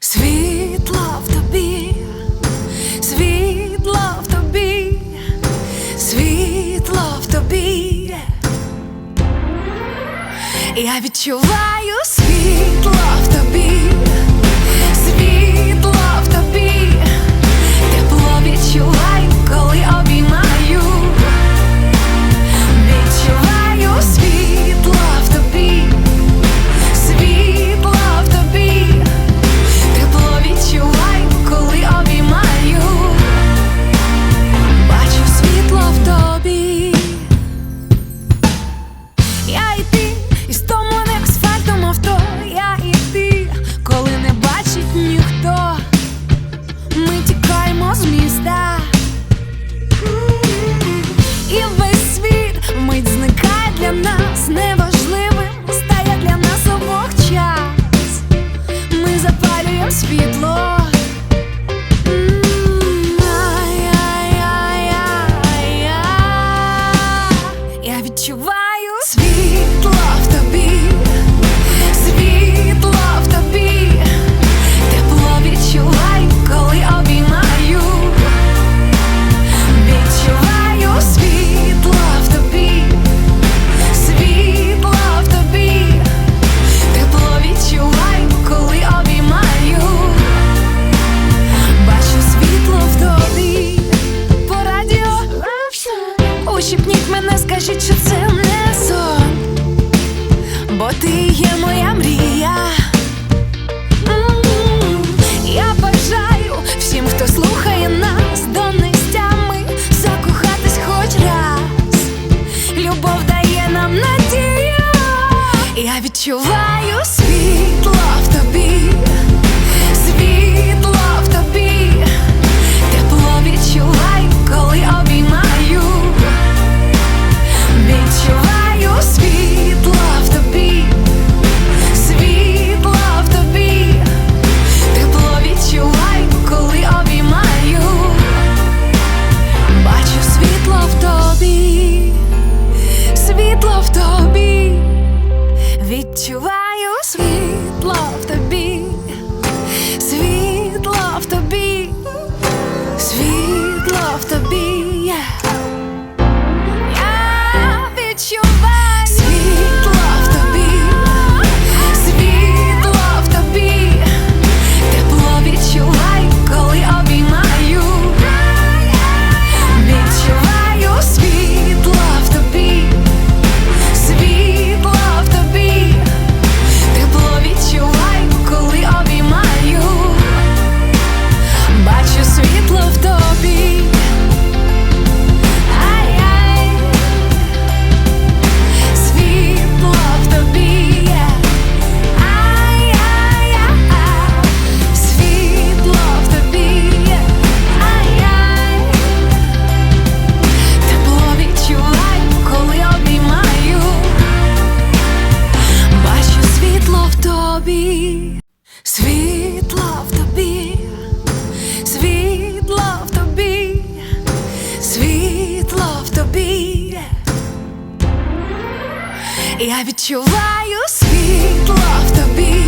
Світло в тобі, світло в тобі, світло в тобі. Я відчуваю світло в тобі. Щіпніть мене, скажіть, що це не сон, бо ти є моя мрія. М. Я бажаю всім, хто слухає нас, до нестями закохатись хоч раз. Любов дає нам надію. off the beat. світла в тобі, світла в тобі, світла в тобі. Я відчуваю світла в тобі.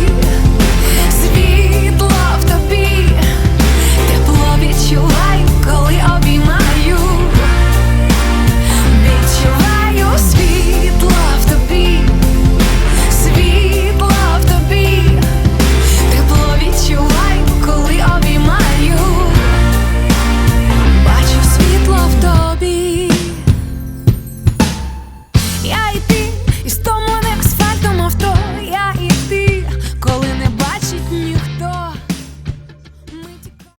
Haití.